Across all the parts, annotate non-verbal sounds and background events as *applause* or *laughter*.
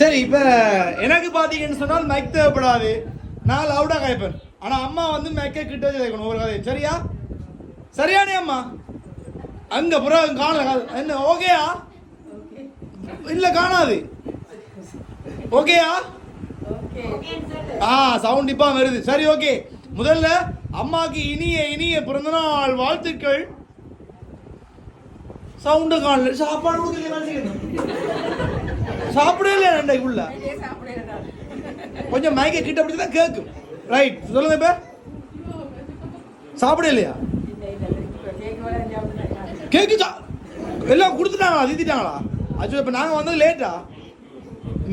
சரி இப்ப எனக்கு பாத்தீங்கன்னு சொன்னால் மைக் தேவைப்படாது. நான் லவுடா கேட்பேன் ஆனா அம்மா வந்து மைக்கை கிட்ட வச்சு கேட்கணும் ஒரு கதை சரியா? சரியானே அம்மா? அங்க புறம் காணல என்ன ஓகேயா? இல்ல காணாது. ஓகேயா? ஆ சவுண்ட் இப்பா வருது. சரி ஓகே. முதல்ல அம்மாக்கு இனிய இனிய பிறந்தநாள் வாழ்த்துக்கள். சவுண்டு காணல சாப்பாடு சாப்பிடவே இல்லையா ரெண்டைக்குள்ள கொஞ்சம் மயக்க கிட்ட அப்படி தான் கேட்கும் ரைட் சொல்லுங்க இப்ப. சாப்பிட இல்லையா? கேக்கு எல்லாம் கொடுத்துட்டாங்களா? திட்டாங்களா அச்சோ இப்போ நாங்கள் வந்தது லேட்டா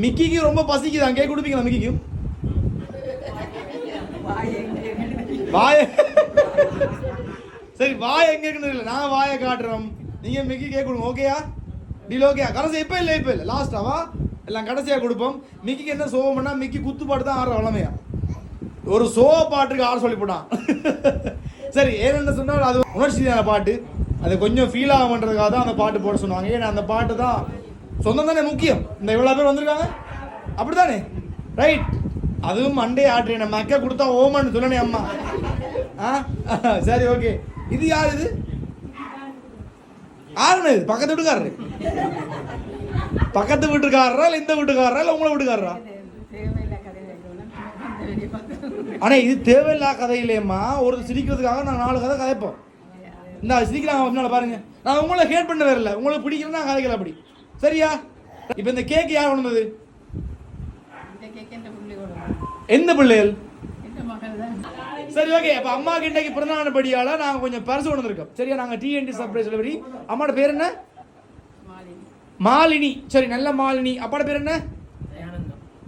மிக்கிக்கு ரொம்ப பசிக்குதான் கேக் கொடுப்பீங்களா மிக்கிக்கும் வாய சரி வாய் எங்க இருக்குன்னு இல்லை நான் வாயை காட்டுறோம் நீங்க மிக்கி கேக் கொடுங்க ஓகேயா டீல் ஓகேயா கடைசி இப்போ இல்லை இப்போ இல்லை. லாஸ்டாவா எல்லாம் கடைசியாக கொடுப்போம். மிக்கிக்கு என்ன சோகம்னா மிக்கி குத்து பாட்டு தான் ஆடுற வளமையா? ஒரு சோக பாட்டுக்கு ஆட சொல்லி போட்டான். *laughs* சரி ஏன்னு சொன்னால் அது உணர்ச்சியான பாட்டு. அது கொஞ்சம் ஃபீல் ஆகுன்றதுக்காக தான் அந்த பாட்டு போட சொன்னாங்க. ஏன்னா அந்த பாட்டு தான் சொந்தம் தானே முக்கியம். இந்த இவ்வளோ பேர் வந்திருக்காங்க? அப்படி தானே ரைட் அதுவும் மண்டே ஆட்டு நம்ம அக்கா கொடுத்தா ஓமான்னு சொல்லணே அம்மா. ஆ? *laughs* சரி ஓகே இது யார் இது? யாருண்ணே இது பக்கத்து வீட்டுக்காரரு. பக்கத்து வீட்டுக்காரரா இல்லை இந்த வீட்டுக்காரரா இல்லை உங்களை வீட்டுக்காரரா? ஆனா இது தேவையில்லா கதை இல்லையம்மா ஒரு சிரிக்கிறதுக்காக நான் நாலு கதை கதைப்போம். இந்த சிரிக்கிறாங்க முன்னால பாருங்க. நான் உங்களை ஹேட் பண்ண வரல உங்களுக்கு பிடிக்கலன்னா கதைக்கல அப்படி. சரியா? இப்போ இந்த கேக் யார் கொண்டு வந்தது எந்த பிள்ளைகள்? சரி ஓகே அப்ப அம்மாக்கு இன்னைக்கு பிறந்தநாள் படியால நாங்க கொஞ்சம் பரிசு கொண்டு வந்திருக்கோம். சரியா நாங்க டிஎன்டி சர்ப்ரைஸ் டெலிவரி அம்மாவோட பேர் என்ன? மாலினி. சரி நல்ல மாலினி. அப்பாவோட பேர் என்ன?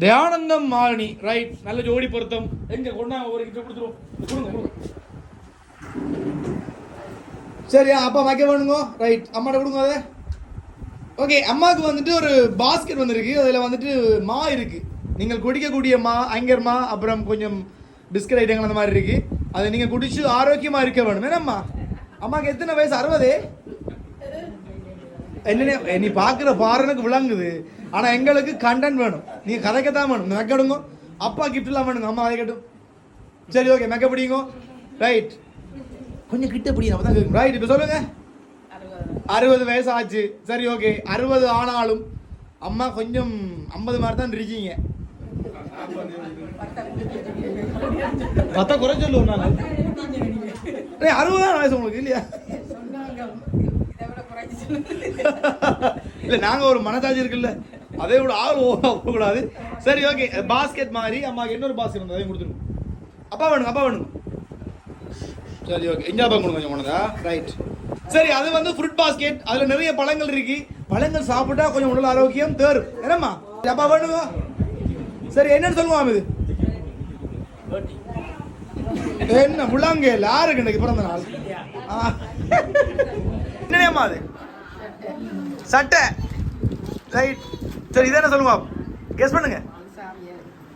தயானந்தம். மாலினி. ரைட் நல்ல ஜோடி பொருத்தம். எங்க கொண்டாங்க ஒரு கிட்ட கொடுத்துருவோம். கொடுங்க கொடுங்க. சரி அப்பா வைக்க வேணுங்க ரைட் அம்மாட்ட கொடுங்க அதை. ஓகே அம்மாவுக்கு வந்துட்டு ஒரு பாஸ்கெட் வந்திருக்கு அதில் வந்துட்டு மா இருக்கு. நீங்கள் குடிக்கக்கூடிய மா அங்கர் மா அப்புறம் கொஞ்சம் பிஸ்கட் ஐட்டங்கள் அந்த மாதிரி இருக்கு. அதை நீங்கள் குடிச்சு ஆரோக்கியமா இருக்க வேணும். என்னம்மா? அம்மாக்கு எத்தனை வயசு? அறுபது? என்ன நீ பார்க்குற பாருனுக்கு விளங்குது. ஆனா எங்களுக்கு கண்டென்ட் வேணும். நீங்க கதைக்கத்தான் வேணும். மெக்கடுங்க அப்பா கிஃப்ட் எல்லாம் வேணுங்க. அம்மா அதை கட்டும் சரி ஓகே மெக்க பிடிங்க. ரைட் கொஞ்சம் கிட்ட பிடிங்க அப்பதான் ரைட் இப்போ சொல்லுங்க. அறுபது வயசு ஆச்சு. சரி ஓகே அறுபது ஆனாலும் அம்மா கொஞ்சம் ஐம்பது மாதிரி தான் இருக்கீங்க. பத்த குறை சொல்லுவோம் நாங்கள் ஏய், அறுபதான வயசு உங்களுக்கு இல்லையா? இல்ல நாங்க ஒரு மனசாட்சி இருக்குல்ல. அதே விட ஆள் போகக்கூடாது. சரி ஓகே. பாஸ்கெட் மாதிரி அம்மாக்கு இன்னொரு பாஸ்கெட் வந்து அதையும் கொடுத்துருங்க அப்பா வேணுங்க அப்பா வேணுங்க. சரி ஓகே. இஞ்சா கொடுங்க கொஞ்சம் போனதா ரைட் சரி அது வந்து ஃப்ரூட் பாஸ்கெட் அதுல நிறைய பழங்கள் இருக்கு. பழங்கள் சாப்பிட்டா கொஞ்சம் உடல் ஆரோக்கியம் தேரும். என்னம்மா? அப்பா வேணுங்க? சரி என்னன்னு சொல்லுவோம் இது என்ன முள்ளாங்க யாருக்கு இன்னைக்கு பிறந்த நாள். ஆ. அது? சட்டை. ரைட் சரி இதை என்ன சொல்லுங்க கெஸ் பண்ணுங்க.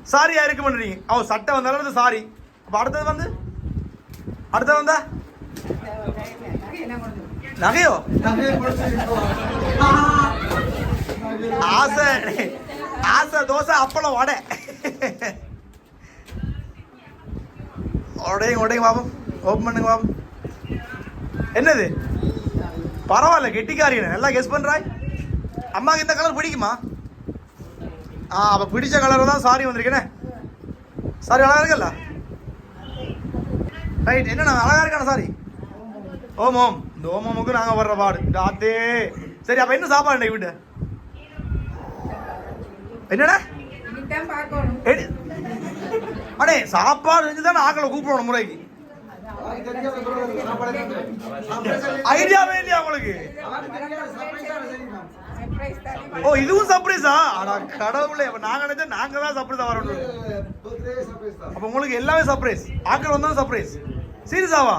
சாரி யாருக்கு பண்றீங்க அவன் சட்டை வந்தாலும் சாரி அப்ப அடுத்தது வந்து? அடுத்தது வந்தா? நகையோ? ஆசை ஆசை தோசை அப்பளம் வடை. உடையுங்க உடையுங்க பாபம் ஓப்பன் பண்ணுங்க பாபம் என்னது? பரவாயில்ல கெட்டிக்காரி நல்லா கெஸ் பண்ணுறாய் அம்மாவுக்கு இந்த கலர் பிடிக்குமா? ஆ அப்போ பிடிச்ச கலர் தான் சாரி வந்திருக்கேனே. சாரி அழகாக இருக்குல்ல? ரைட் என்ன அழகா இருக்கான சாரி? ஓம் ஓம். இந்த ஓமமுக்கு நாங்கள் வர்ற பாடு இந்த ஆத்தே. சரி அப்போ என்ன சாப்பாடு வீட்டு என்னடா? அடே சாப்பாடு செஞ்சு தான் ஆக்களை கூப்பிடணும் முறைக்கு. ஐடியாவே இல்லையா உங்களுக்கு? ஓ இதுவும் சர்ப்ரைஸா அடா கடவுளே அப்ப நாங்க நினைச்சா நாங்க தான் சர்ப்ரைஸா வரணும் அப்ப உங்களுக்கு எல்லாமே சர்ப்ரைஸ் ஆக்கள் வந்தாலும் சர்ப்ரைஸ் சீரியஸாவா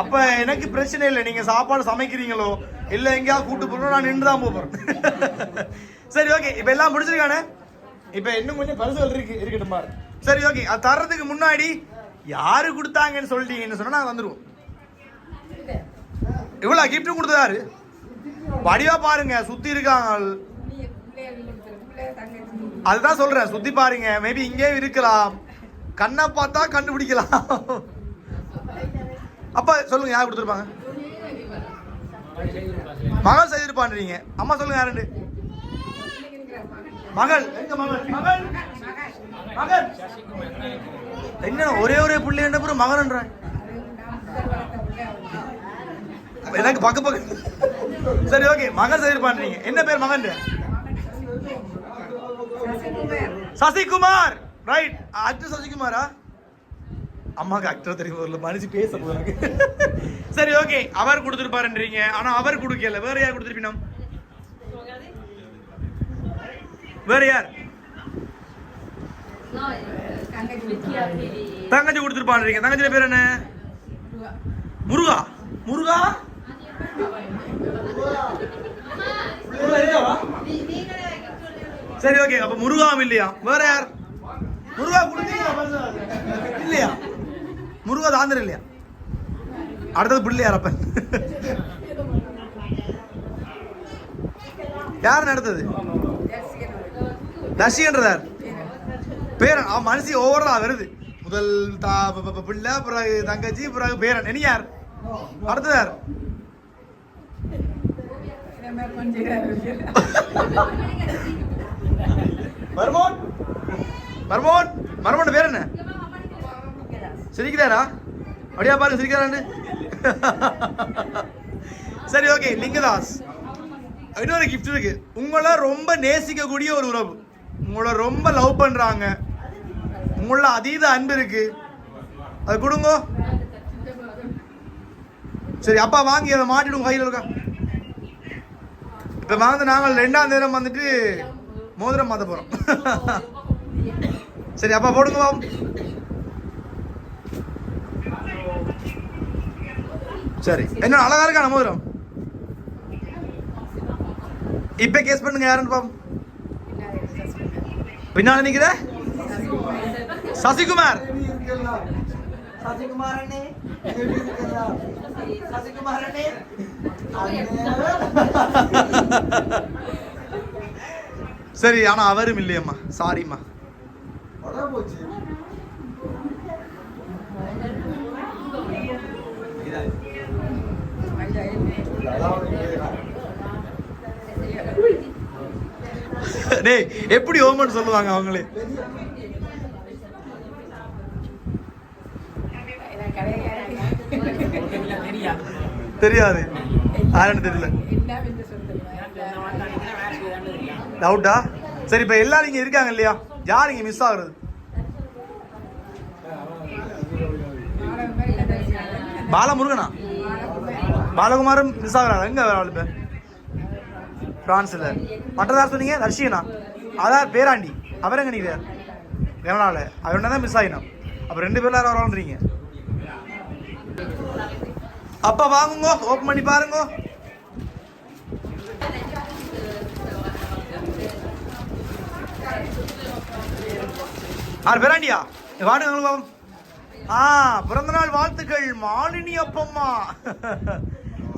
அப்ப எனக்கு பிரச்சனை இல்லை. நீங்க சாப்பாடு சமைக்கிறீங்களோ? இல்ல எங்கேயாவது கூட்டு போறோம் நான் நின்று தான் போறேன். *laughs* சரி ஓகே இப்போ எல்லாம் முடிச்சிருக்கானே? இப்போ இன்னும் கொஞ்சம் பரிசுகள் இருக்கு இருக்கட்டும் பாரு. சரி ஓகே அது தர்றதுக்கு முன்னாடி யாரு கொடுத்தாங்கன்னு சொல்லிட்டீங்கன்னு சொன்னா வந்துருவோம். இவ்வளவு கிஃப்ட் கொடுத்தாரு வடிவா பாருங்க சுத்தி இருக்காங்க. அதுதான் சொல்றேன் சுத்தி பாருங்க மேபி இங்கே இருக்கலாம். கண்ணை பார்த்தா கண்டுபிடிக்கலாம். அப்பா சொல்லுங்க யார் கொடுத்துருப்பாங்க? மகள் செய்திருப்பான்றீங்க. அம்மா சொல்லுங்க யாருண்டு மகள். எங்க மகள்? மகள். மகள். என்ன ஒரே ஒரே புள்ளி என்ன பிறகு மகன்ன்ற எனக்கு பக்க பக்க சரி ஓகே மகன் செய்திருப்பான்றீங்க என்ன பேர் மகன்? சசிகுமார். ரைட் ஆக்டர் சசிகுமாரா? அம்மாக்கு ஆக்டர் தெரியும் ஒரு மனுஷி பேச போறாங்க. சரி ஓகே அவர் கொடுத்துருப்பாருன்றீங்க. ஆனா அவர் கொடுக்கல. வேற யார் கொடுத்துருப்பீங்க வேற யார்? தங்கச்சி கொடுத்துருப்பாங்க தங்கச்சியோட பேர் என்ன? முருகா. முருகா? சரி ஓகே அப்ப முருகாவும் இல்லையா? வேற யார்? முருகா கொடுத்தீங்க இல்லையா? முருகா தாந்திரம் இல்லையா? அடுத்தது பிள்ளையார் அப்ப? யார் நடத்தது தர்ஷின்றதார் பேரன் அவன் மனசு ஓவரா வருது. முதல் தா ப- பிள்ளை பிறகு தங்கச்சி பிறகு பேரன். இனி யார்? அடுத்தது யார் மர்மோன்? மர்மோன்? மர்மோன் பேர் என்ன? சிரிக்கிறாரா? அப்படியா பாருங்க சிரிக்கிறான்னு சரி ஓகே லிங்கதாஸ். இன்னொரு கிஃப்ட் இருக்கு. உங்களை ரொம்ப நேசிக்கக்கூடிய ஒரு உறவு. உங்களை ரொம்ப லவ் பண்ணுறாங்க உங்கள அதீத அன்பு இருக்கு. அது கொடுங்க. சரி அப்பா வாங்கி அதை மாட்டிடுங்க கையில் இருக்கா? இப்போ வாங்க நாங்கள் ரெண்டாம் நேரம் வந்துட்டு மோதிரம் மாத்த போகிறோம் *laughs* சரி அப்பா போடுங்க. வா சரி என்ன அழகா இருக்கா மோதிரம்? இப்ப கேஸ் பண்ணுங்க யாருன்னு பாப்போம். பின்னால நிக்கிற சசிகுமார் சசிகுமாரனே சசிகுமாரனே சரி ஆனா அவரும் இல்லையம்மா சாரிம்மா டேய் எப்படி ஓமன் சொல்லுவாங்க அவங்களே? தெரியாது. யாருன்னு தெரியல. டவுட்டா சரி இப்போ எல்லாரும் இங்கே இருக்காங்க இல்லையா? யார் இங்கே மிஸ் ஆகுறது? பாலமுருகனா? பாலகுமாரும் மிஸ் ஆகுறாங்க எங்க அவள் இப்ப? பிரான்ஸில். மற்றதார் சொன்னீங்க? ரஷ்யனா அதான் பேராண்டி. அவர் நினைக்கிறார் நிற்கிறார் அவர் தான் மிஸ் ஆகினோம் அப்போ ரெண்டு பேர்ல யாரும் வரலான்றீங்க அப்போ வாங்குங்க. ஓப்பன் பண்ணி பாருங்க. ஆறு பேராண்டியா? வாடுங்க ஆ பிறந்தநாள் வாழ்த்துக்கள் மாலினி அப்பம்மா.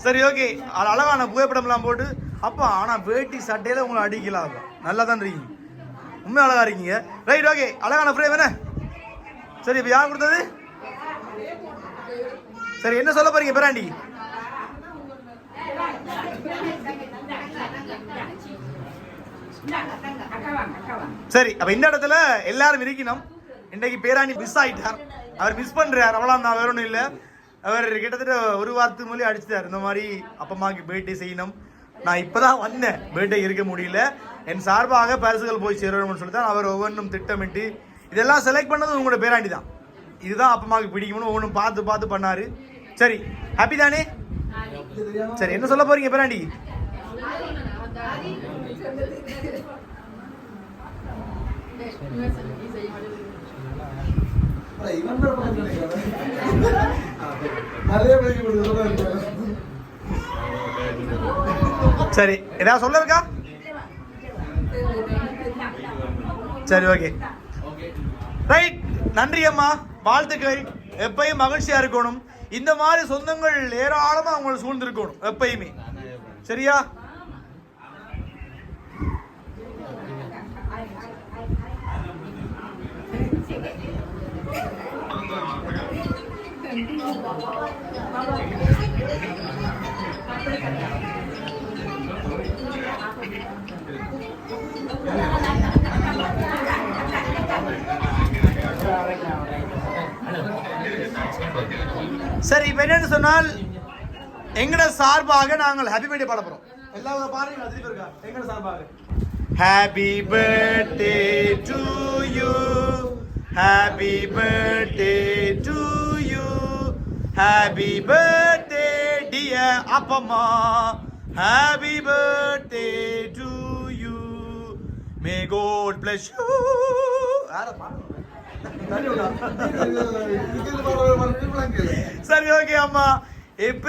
சரி ஓகே அழகான புகைப்படம்லாம் போட்டு அப்போ ஆனால் வேட்டி சட்டையில உங்களை அடிக்கலாம் நல்லா தான் இருக்கீங்க. உண்மை அழகாக இருக்கீங்க. ரைட் ஓகே அழகான ஃப்ரேம் என்ன? சரி இப்போ யார் கொடுத்தது? சரி என்ன சொல்ல போறீங்க பேராண்டி? சரி அப்ப இந்த இடத்துல எல்லாரும் இருக்கணும். இன்னைக்கு பேராணி மிஸ் ஆயிட்டார். அவர் மிஸ் பண்றார். அவ்வளோ தான் வேற ஒன்றும் இல்லை. அவர் கிட்டத்தட்ட ஒரு வாரத்துக்கு மூலியம் அடிச்சிட்டார். இந்த மாதிரி அப்பமாக்கு பேட்டி செய்யணும். நான் இப்பதான் வந்தேன். பேட்டை இருக்க முடியல. என் சார்பாக பரிசுகள் போய் சேரணும்னு சொல்லி தான் அவர் ஒவ்வொன்றும் திட்டமிட்டு இதெல்லாம் செலக்ட் பண்ணது உங்களோட பேராண்டி தான் இதுதான் அப்பமாவுக்கு பிடிக்கும்னு ஒவ்வொன்றும் பார்த்து பார்த்து பண்ணாரு. சரி ஹாப்பி தானே? சரி என்ன சொல்ல போறீங்க பேராண்டி? நிறைய சரி ஏதாவது சொல்ல இருக்கா? சரி ஓகே ரைட் நன்றி அம்மா. வாழ்த்துக்கள். எப்பயும் மகிழ்ச்சியா இருக்கணும். இந்த மாதிரி சொந்தங்கள் ஏராளமா அவங்களை சூழ்ந்திருக்கணும் எப்பயுமே. சரியா? Thank you. சரி இப்போ என்னன்னு சொன்னால் எங்கட சார்பாக நாங்கள் ஹாப்பி பர்த்டே பாட போறோம் எல்லாரும் பாருங்க திருப்பி இருக்கா எங்கட சார்பாக happy birthday to you happy birthday to you happy birthday dear அப்பம்மா bless you யார பாடுங்க இதுக்கு வர வர திருப்பலாங்க சரி ஓகே அம்மா. இப்ப